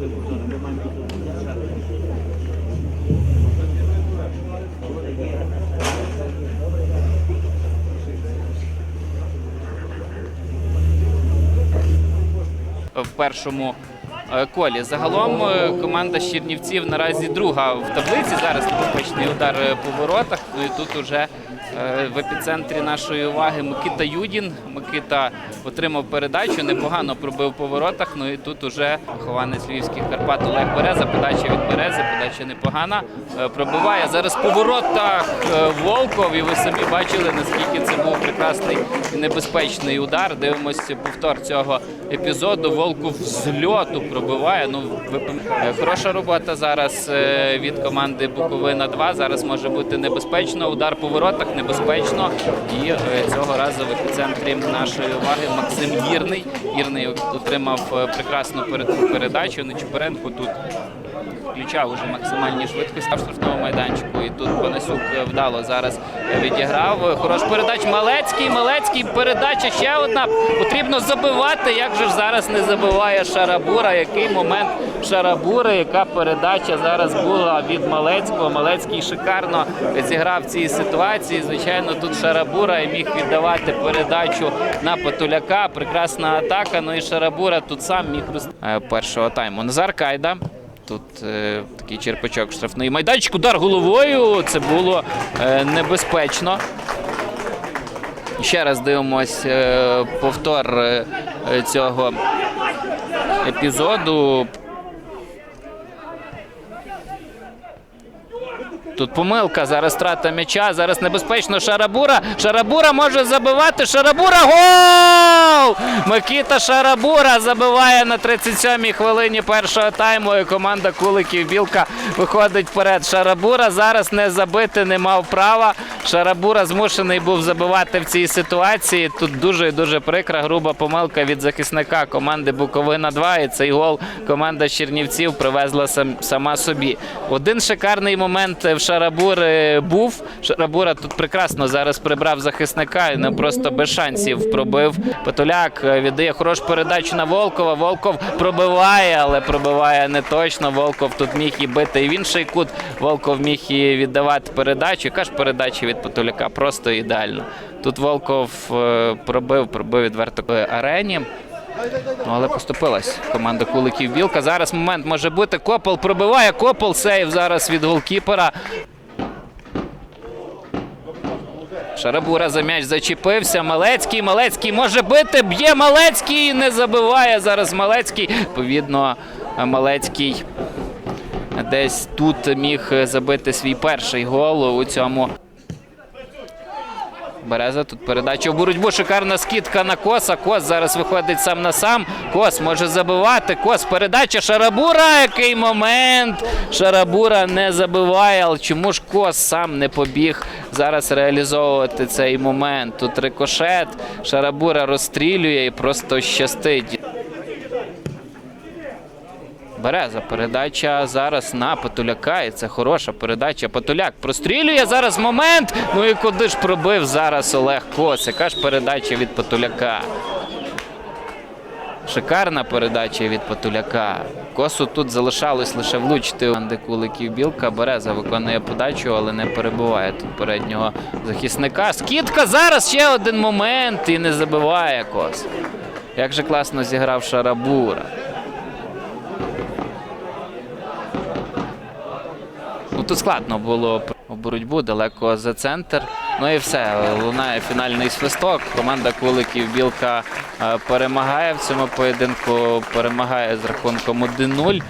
В першому е, колі загалом е, команда Щернівців наразі друга в таблиці. Зараз небезпечний удар е, по воротах. Ну і тут уже в епіцентрі нашої уваги Микита Юдін. Микита отримав передачу, непогано пробив по воротах. Ну і тут уже хованець львівських Карпат Олег Береза. Подача від Берези, подача непогана. Е, Пробиває зараз по воротах е, Волков. І ви самі бачили, наскільки це був прекрасний і небезпечний удар. Дивимося повтор цього епізоду. Волков з льоту пробиває. Ну, е, хороша робота зараз е, від команди Буковина 2. Зараз може бути небезпечно. Удар по воротах небезпечно. І е, цього разу в епіцентрі нашої уваги Максим Гірний. Гірний отримав е, прекрасну перед- передачу. Нечупоренко тут включав уже максимальні швидкості в штрафному майданчику. І тут Панасюк е, вдало зараз відіграв. Хорош передач Малецький. Малецький передача ще одна. Потрібно забивати. Як же ж зараз не забиває Шарабура? Який момент Шарабури? Яка передача зараз була від Малецького? Малецький шикарно зіграв в цій ситуації. Звичайно, тут Шарабура і міг віддавати передачу на Патуляка. Прекрасна атака. Ну і Шарабура тут сам міг. Е, першого тайму. Назар Кайда. Тут е, такий черпачок штрафний майданчик, удар головою. Це було е, небезпечно. Ще раз дивимось е, повтор е, цього епізоду. Тут помилка, зараз трата м'яча, зараз небезпечно Шарабура. Шарабура може забивати. Шарабура гол! Микіта Шарабура забиває на 37-й хвилині першого тайму. І команда Куликів Білка виходить вперед. Шарабура зараз не забити не мав права. Шарабура змушений був забивати в цій ситуації. Тут дуже і дуже прикра, груба помилка від захисника команди Буковина 2. І цей гол команда Чернівців привезла сама собі. Один шикарний момент в Шарабури був. Шарабура тут прекрасно зараз прибрав захисника і не просто без шансів пробив. Петуляк е, віддає хорошу передачу на Волкова. Волков пробиває, але пробиває не точно. Волков тут міг і бити і в інший кут. Волков міг і віддавати передачу. Яка ж передача від Петуляка? Просто ідеально. Тут Волков е, пробив, пробив відверто арені. Ну, але поступилась команда Куликів Білка. Зараз момент може бути. Копол пробиває. Копол сейв зараз від голкіпера. Шарабура за м'яч зачепився. Малецький. Малецький може бити. Б'є Малецький. Не забиває зараз Малецький. Відповідно, Малецький десь тут міг забити свій перший гол у цьому. Береза тут передача в боротьбу. Шикарна скидка на коса. Кос зараз виходить сам на сам. Кос може забивати. Кос передача Шарабура. Який момент. Шарабура не забиває. Але чому ж Кос сам не побіг зараз реалізовувати цей момент? Тут рикошет. Шарабура розстрілює і просто щастить. Береза передача зараз на Патуляка. І це хороша передача. Патуляк прострілює зараз момент. Ну і куди ж пробив зараз Олег Кос? Яка ж передача від Патуляка? Шикарна передача від Патуляка. Косу тут залишалось лише влучити у команди Куликів Білка. Береза виконує подачу, але не перебуває тут переднього захисника. Скидка зараз ще один момент і не забиває Кос. Як же класно зіграв Шарабура. Тут складно було боротьбу далеко за центр. Ну і все. Лунає фінальний свисток. Команда Куликів Білка е, перемагає в цьому поєдинку. Перемагає з рахунком 1-0.